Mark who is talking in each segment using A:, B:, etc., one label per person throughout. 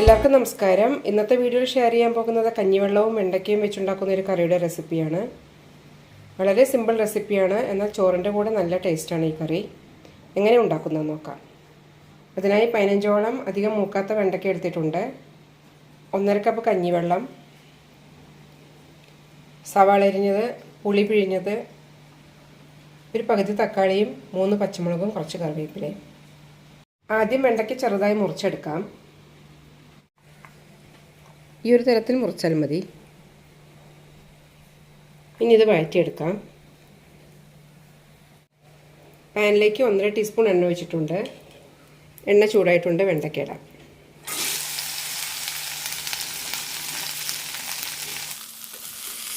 A: എല്ലാവർക്കും നമസ്കാരം. ഇന്നത്തെ വീഡിയോയിൽ ഷെയർ ചെയ്യാൻ പോകുന്നത് കഞ്ഞിവെള്ളവും വെണ്ടയ്ക്കയും വെച്ചുണ്ടാക്കുന്ന ഒരു കറിയുടെ റെസിപ്പിയാണ് വളരെ സിമ്പിൾ റെസിപ്പിയാണ് എന്നാൽ ചോറിന്റെ കൂടെ നല്ല ടേസ്റ്റാണ് ഈ കറി. എങ്ങനെ ഉണ്ടാക്കുന്നത് നോക്കാം. അതിനായി പതിനഞ്ചോളം അധികം മൂക്കാത്ത വെണ്ടയ്ക്ക എടുത്തിട്ടുണ്ട്. ഒന്നര കപ്പ് കഞ്ഞിവെള്ളം. സവാള അരിഞ്ഞത് പുളി പിഴിഞ്ഞത് ഒരു പകുതി തക്കാളിയും മൂന്ന് പച്ചമുളകും കുറച്ച് കറിവേപ്പിലയും. ആദ്യം വെണ്ടയ്ക്ക് ചെറുതായി മുറിച്ചെടുക്കാം. ഈ ഒരു തരത്തിൽ മുറിച്ചാൽ മതി. ഇനി ഇത് വഴറ്റിയെടുക്കാം. പാനിലേക്ക് ഒന്നര ടീസ്പൂൺ എണ്ണ ഒഴിച്ചിട്ടുണ്ട്. എണ്ണ ചൂടായിട്ടുണ്ട്. വെണ്ടക്കേട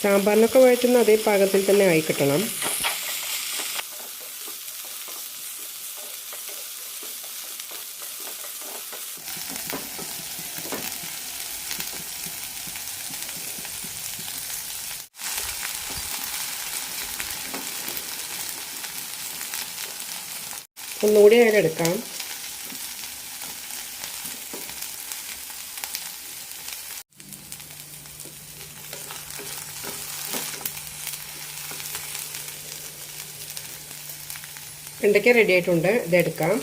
A: സാമ്പാറിനൊക്കെ വഴറ്റുന്ന അതേ പാകത്തിൽ തന്നെ ആയി ഒന്നുകൂടി എടുക്കാം വെണ്ടയ്ക്ക റെഡി ആയിട്ടുണ്ട്. ഇതെടുക്കാം.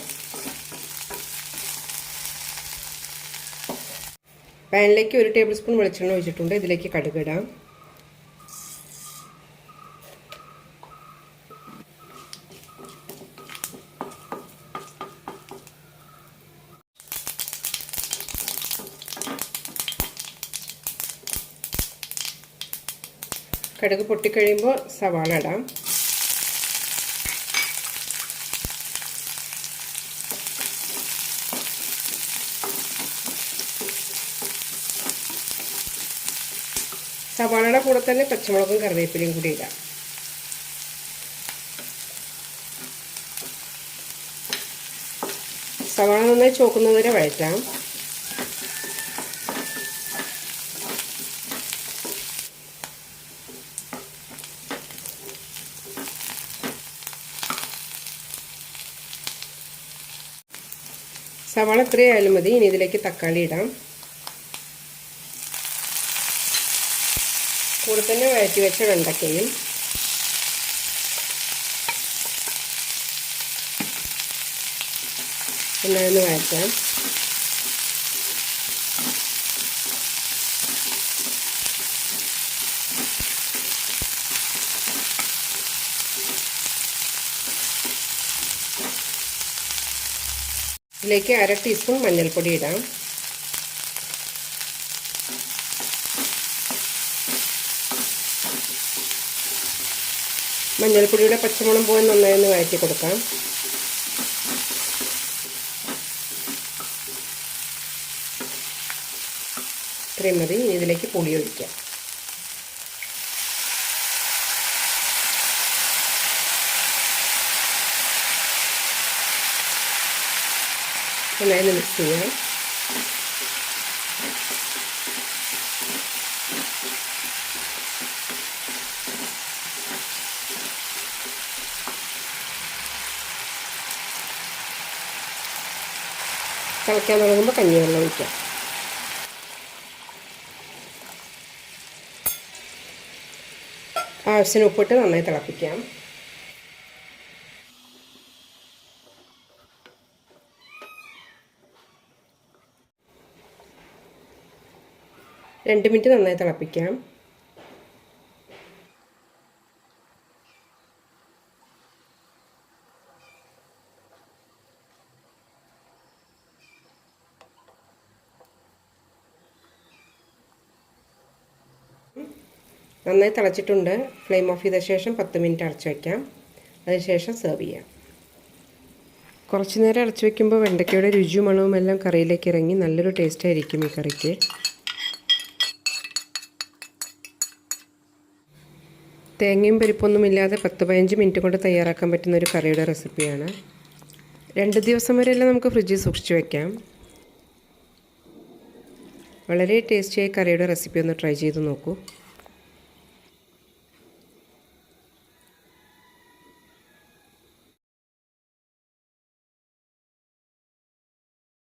A: പാനിലേക്ക് ഒരു ടേബിൾ സ്പൂൺ വെളിച്ചെണ്ണ ഒഴിച്ചിട്ടുണ്ട്. ഇതിലേക്ക് കടുക് കടുക് പൊട്ടിക്കഴിയുമ്പോൾ സവാള ഇടാം. സവാളയുടെ കൂടെ തന്നെ പച്ചമുളകും കറിവേപ്പിലയും കൂടി ഇടാം. സവാള നന്നായി ചോക്കുന്നത് വരെ വഴറ്റാം. സവാള എത്രയായാലും മതി. ഇനി ഇതിലേക്ക് തക്കാളി ഇടാം. കൂടെ തന്നെ വഴറ്റി വെച്ച വെണ്ടക്കയും. നന്നായൊന്ന് വഴറ്റാം. ഇതിലേക്ക് അര ടീസ്പൂൺ മഞ്ഞൾപ്പൊടി ഇടാം. മഞ്ഞൾപ്പൊടിയുടെ പച്ചമുളം പോയി നന്നായി ഒന്ന് വഴറ്റി കൊടുക്കാം. ഇത്രയും മതി. ഇതിലേക്ക് പുളി ഒഴിക്കാം. നന്നായി മിക്സ് ചെയ്യാം. തിളയ്ക്കാൻ തുടങ്ങുമ്പോൾ കഞ്ഞിവെള്ളം ഒഴിക്കാം. ആവശ്യത്തിന് ഉപ്പിട്ട് നന്നായി തിളപ്പിക്കാം. രണ്ട് മിനിറ്റ് നന്നായി തിളപ്പിക്കാം. നന്നായി തിളച്ചിട്ടുണ്ട്. ഫ്ലെയിം ഓഫ് ചെയ്ത ശേഷം പത്ത് മിനിറ്റ് അടച്ചു വയ്ക്കാം അതിനുശേഷം സെർവ് ചെയ്യാം. കുറച്ച് നേരം അടച്ചു വയ്ക്കുമ്പോൾ വെണ്ടയ്ക്കയുടെ രുചിയും മണവും എല്ലാം കറിയിലേക്ക് ഇറങ്ങി നല്ലൊരു ടേസ്റ്റ് ആയിരിക്കും ഈ കറിക്ക്. തേങ്ങയും പരിപ്പൊന്നുമില്ലാതെ പത്ത് പതിനഞ്ച് മിനിറ്റ് കൊണ്ട് തയ്യാറാക്കാൻ പറ്റുന്ന ഒരു കറിയുടെ റെസിപ്പിയാണ്. രണ്ട് ദിവസം വരെയെല്ലാം നമുക്ക് ഫ്രിഡ്ജിൽ സൂക്ഷിച്ച് വയ്ക്കാം വളരെ ടേസ്റ്റിയായി കറിയുടെ റെസിപ്പി ഒന്ന് ട്രൈ ചെയ്ത് നോക്കൂ.